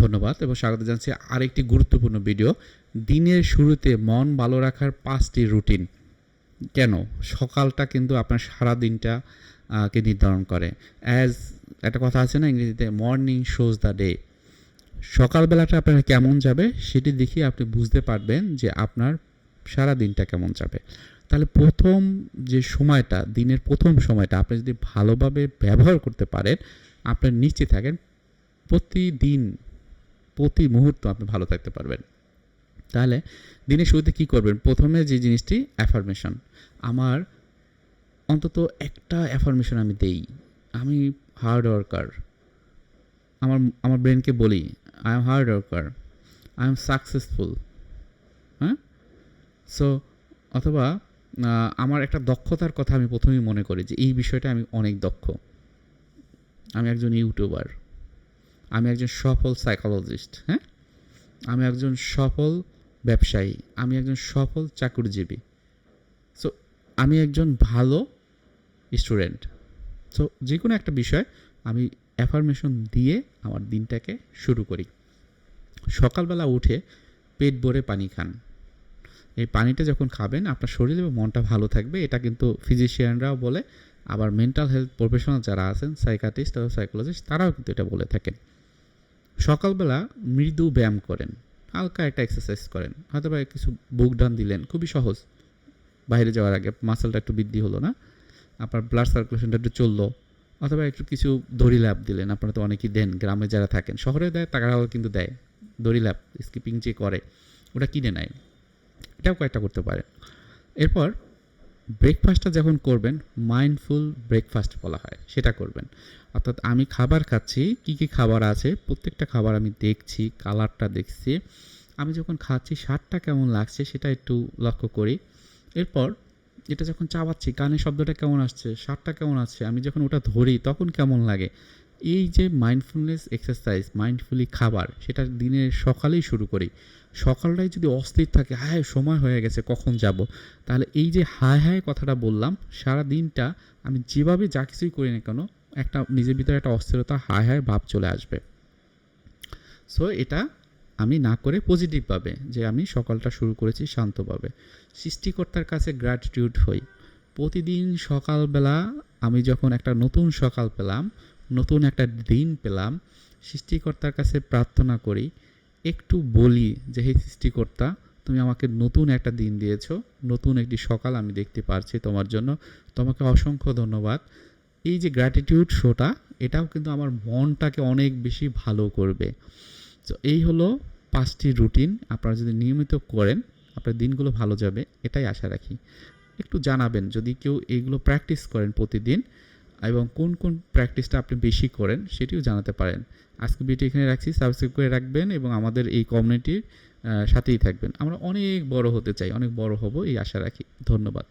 ধন্যবাদ এবং স্বাগত জানাচ্ছি আরেকটি গুরুত্বপূর্ণ ভিডিও। দিনের শুরুতে মন ভালো রাখার পাঁচটি রুটিন কেন? সকালটা কিন্তু আপনার সারা দিনটা কে নির্ধারণ করে। অ্যাজ একটা কথা আছে না ইংরেজিতে মর্নিং শোজ দ্য ডে সকালবেলাটা আপনার কেমন যাবে সেটি দেখে আপনি বুঝতে পারবেন যে আপনার সারা দিনটা কেমন যাবে। তাহলে প্রথম যে সময়টা, দিনের প্রথম সময়টা আপনি যদি ভালোভাবে ব্যবহার করতে পারেন আপনার নিশ্চিত থাকেন প্রতিদিন প্রতি মুহূর্ত আপনি ভালো থাকতে পারবেন। তাহলে দিনের শুরুতে কী করবেন? প্রথমে যে জিনিসটি অ্যাফার্মেশন আমার অন্তত একটা অ্যাফার্মেশন আমি দেই। আমি হার্ড ওয়ার্কার আমার আমার ব্রেনকে বলি I am hard worker I am successful হ্যাঁ? সো অথবা আমার একটা দক্ষতার কথা আমি প্রথমেই মনে করি যে, এই বিষয়টা আমি অনেক দক্ষ। আমি একজন ইউটিউবার আমি একজন সফল সাইকোলজিস্ট হ্যাঁ? আমি একজন সফল ব্যবসায়ী, আমি একজন সফল চাকুরজীবী। সো আমি একজন ভালো স্টুডেন্ট সো যে কোনো একটা বিষয় আমি অ্যাফার্মেশন দিয়ে আমার দিনটাকে শুরু করি। সকালবেলা উঠে পেট ভরে পানি খান। এই পানিটা যখন খাবেন, আপনার শরীর এবং মনটা ভালো থাকবে। এটা কিন্তু ফিজিশিয়ানরাও বলে, আবার মেন্টাল হেলথ প্রফেশনাল যারা আছেন সাইকাটিস্ট অথবা সাইকোলজিস্ট তারাও কিন্তু এটা বলে থাকেন। সকালবেলা মৃদু ব্যায়াম করেন, হালকা একটা এক্সারসাইজ করেন হয়তো বা কিছু বুক ডান দিলেন, খুবই সহজ। বাইরে যাওয়ার আগে মাসেলটা একটু বৃদ্ধি হলো না, আপনার ব্লাড সার্কুলেশনটা একটু চলল, অথবা একটু কিছু দড়ি ল্যাপ দিলেন, আপনারা তো অনেকেই দেন, গ্রামে যারা থাকেন, শহরে দেয়, তারাও কিন্তু দেয়, দড়ি ল্যাপ স্কিপিং যে করে, ওটা কিনে নেয়, এটাও কয়েকটা করতে পারে এরপর ব্রেকফাস্টটা যখন করবেন মাইন্ডফুল ব্রেকফাস্ট বলা হয়, সেটা করবেন। অর্থাৎ আমি খাবার খাচ্ছি, কি কি খাবার আছে, প্রত্যেকটা খাবার আমি দেখছি কালারটা দেখছি। আমি যখন খাচ্ছি, স্বাদটা কেমন লাগছে, সেটা একটু লক্ষ্য করি। এরপর এটা যখন চাবাচ্ছি কানে শব্দটা কেমন আসছে, স্বাদটা কেমন আসছে আমি যখন ওটা ধরি, তখন কেমন লাগে? এই যে মাইন্ডফুলনেস এক্সারসাইজ মাইন্ডফুলি খাবার, সেটা দিনের সকালেই শুরু করি। সকালটাই যদি অস্থির থাকে, হায়, সময় হয়ে গেছে, কখন যাব? তাহলে এই যে হায় হায় কথাটা বললাম সারা দিনটা আমি যেভাবে যা কিছুই করি না কেন, একটা নিজের ভিতরে একটা অস্থিরতা, হায় হায় ভাব চলে আসবে। সো এটা আমি না করে পজিটিভভাবে যে আমি সকালটা শুরু করেছি শান্তভাবে। সৃষ্টিকর্তার কাছে গ্র্যাটিটিউড হই। প্রতিদিন সকালবেলা আমি যখন একটা নতুন সকাল পেলাম, নতুন একটা দিন পেলাম, সৃষ্টিকর্তার কাছে প্রার্থনা করি একটু বলি যে, হে সৃষ্টিকর্তা, তুমি আমাকে নতুন একটা দিন দিয়েছ। নতুন একটি সকাল আমি দেখতে পারছি তোমার জন্য। তোমাকে অসংখ্য ধন্যবাদ। এই যে গ্র্যাটিটিউড শোটা এটাও কিন্তু আমার মনটাকে অনেক বেশি ভালো করবে। তো এই হলো পাঁচটি রুটিন আপনারা যদি নিয়মিত করেন, আপনার দিনগুলো ভালো যাবে, এটাই আশা রাখি। একটু জানাবেন, যদি কেউ এইগুলো প্র্যাকটিস করেন প্রতিদিন এবং কোন কোন প্র্যাকটিসটা আপনি বেশি করেন সেটিও জানাতে পারেন। আজকে ভিডিও এখানে রাখছি সাবস্ক্রাইব করে রাখবেন এবং আমাদের এই কমিউনিটির সাথেই থাকবেন। আমরা অনেক বড় হতে চাই, অনেক বড় হব, এই আশা রাখি। ধন্যবাদ।